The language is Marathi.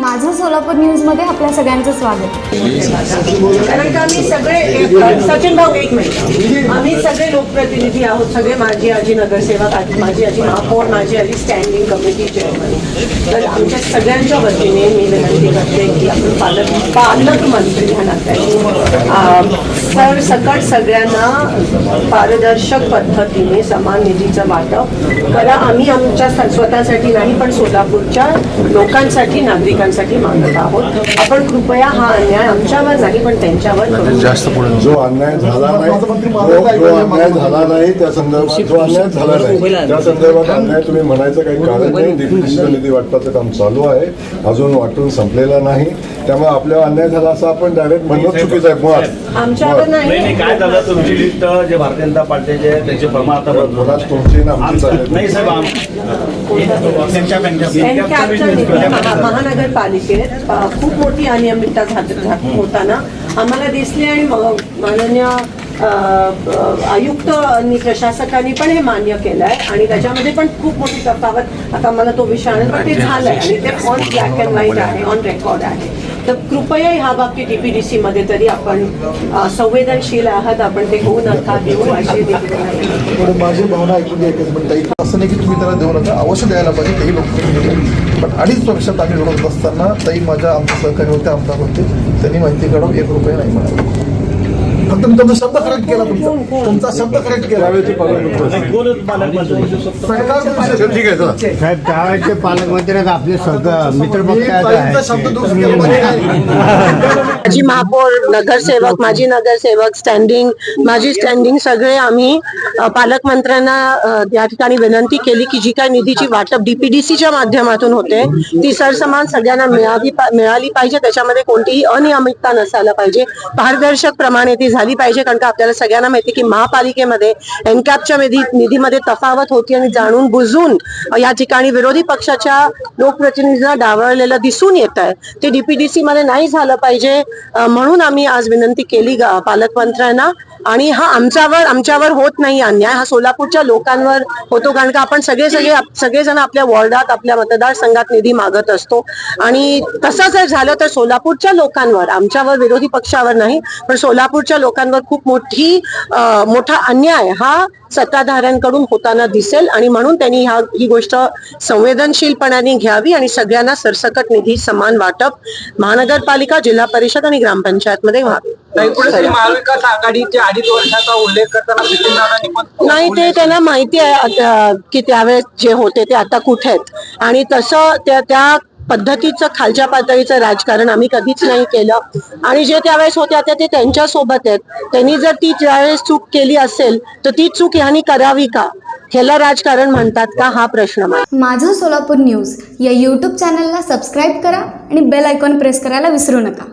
माझं सोलापूर न्यूजमध्ये आपल्या सगळ्यांचं स्वागत. कारण का आम्ही सगळे सचिन भाऊ एक मिनिट. आम्ही सगळे लोकप्रतिनिधी आहोत सगळे माझी आजी नगरसेवक आजी- माझी आजी महापौर माझी आजी स्टँडिंग कमिटी चेअरमन तर आमच्या सगळ्यांच्या वतीने मी विनंती करते की आपण पालक पालकमंत्री ह्या नात्याने अं, सर सकट सगळ्यांना पारदर्शक पद्धतीने समान निधीचं वाटप करा. आम्ही आमच्या स- स्वतःसाठी नाही पण सोलापूरच्या लोकांसाठी नागरिकांसाठी मागत आहोत. आपण कृपया हा अन्याय आमच्यावर नाही पण त्यांच्यावर जास्त जो अन्याय झाला नाही जो अन्याय झाला नाही त्या संदर्भात जो अन्याय झाला नाही त्या संदर्भात अन्याय तुम्ही म्हणायचं काही कारण नाही. निधी वाटपाचं काम चालू आहे. अजून वाटून संपलेलं नाही. त्यामुळे आपल्यावर अन्याय झाला असं आपण डायरेक्ट म्हणणं चुकीचं आहे. आमच्यावर मुळात. नाही. काय झालं? तुमची लिस्ट जे भारतीय जनता पार्टीचे आहे, त्याचे प्रमाण आता तुमची ना आमची चालली नाही साहेब आम- अ, खूप मोठी अनियमितता होताना आम्हाला दिसली आणि माननीय आयुक्त आणि प्रशासकांनी पण हे मान्य केलं आहे आणि त्याच्यामध्ये पण खूप मोठी तफावत. आता मला तो विषय आणेल पण ते झालंय आणि ते ऑन ब्लॅक अँड व्हाईट आहे ऑन रेकॉर्ड आहे. तर कृपया ह्या बाबतीत डीपीडीसी मध्ये तरी आपण संवेदनशील आहात आपण ते होऊ नका देऊ अशी माझी भावना ऐकून. असं नाही की तुम्ही त्याला देऊ नका. अवश्य द्यायला पाहिजे तेही लोक पण अडीच वर्षात आम्ही लढत असताना ताई माझ्या आमचे सहकारी होते आमदार होते. त्यांनी माहिती काढून एक रुपये नाही मिळाला मी तुमचा. शब्द करेक्ट केला. तुमचा तुमचा शब्द? करेक्ट केला ठीक आहे चला. साहेब त्यावेळेचे पालकमंत्री आपले सगळं मित्रपक्ष ताईंचा शब्द दुरुस्त केला. माझी महापौर नगरसेवक माजी नगरसेवक स्टँडिंग माझी स्टँडिंग सगळे आम्ही अ, पालकमंत्र्यांना या ठिकाणी विनंती केली की जी काय निधीची वाटप डीपीडीसीच्या माध्यमातून होते ती सरसमान सगळ्यांना मिळावी पा- मिळाली पाहिजे. त्याच्यामध्ये कोणतीही अनियमितता नसायला पाहिजे. पारदर्शक प्रमाणे ती झाली पाहिजे कारण का आपल्याला सगळ्यांना माहिती की महापालिकेमध्ये एनकॅपच्या निधी निधीमध्ये तफावत होती आणि जाणून बुजून या ठिकाणी विरोधी पक्षाच्या लोकप्रतिनिधींना डावळलेलं दिसून येत आहे. ते डीपीडीसी मध्ये नाही झालं पाहिजे म्हणून आम्ही आज विनंती केली पालकमंत्र्यांना. आणि हा आमच्यावर आमच्यावर होत नाही अन्याय हा सोलापूरच्या लोकांवर होतो कारण का आपण सगळे सगळे सगळेजण आपल्या वॉर्डात आपल्या मतदारसंघात निधी मागत असतो. आणि तसं जर झालं तर सोलापूरच्या लोकांवर आमच्यावर विरोधी पक्षावर नाही पण सोलापूरच्या लोकांवर खूप मोठी मोठा अन्याय हा सत्ताधाऱ्यांकडून होताना दिसेल आणि म्हणून त्यांनी ह्या ही गोष्ट संवेदनशीलपणाने घ्यावी आणि सगळ्यांना सरसकट निधी समान वाटप महानगरपालिका जिल्हा परिषद आणि ग्रामपंचायत मध्ये व्हावे महाविकास आघाडीच्या अडीच वर्षाचा उल्लेख करताना नाही ते त्यांना माहिती आहे की त्यावेळेस जे होते ते आता कुठे आहेत. आणि तसं त्या त्या पद्धतीचं खालच्या पातळीचं राजकारण आम्ही कधीच नाही केलं. आणि जे त्यावेळेस होते आता ते त्यांच्यासोबत आहेत. त्यांनी जर ती ज्यावेळेस चूक केली असेल तर ती चूक ह्यानी करावी का? ह्याला राजकारण म्हणतात का? हा प्रश्न माझं सोलापूर न्यूज या यूट्यूब चॅनलला सबस्क्राईब करा आणि बेल आयकॉन प्रेस करायला विसरू नका.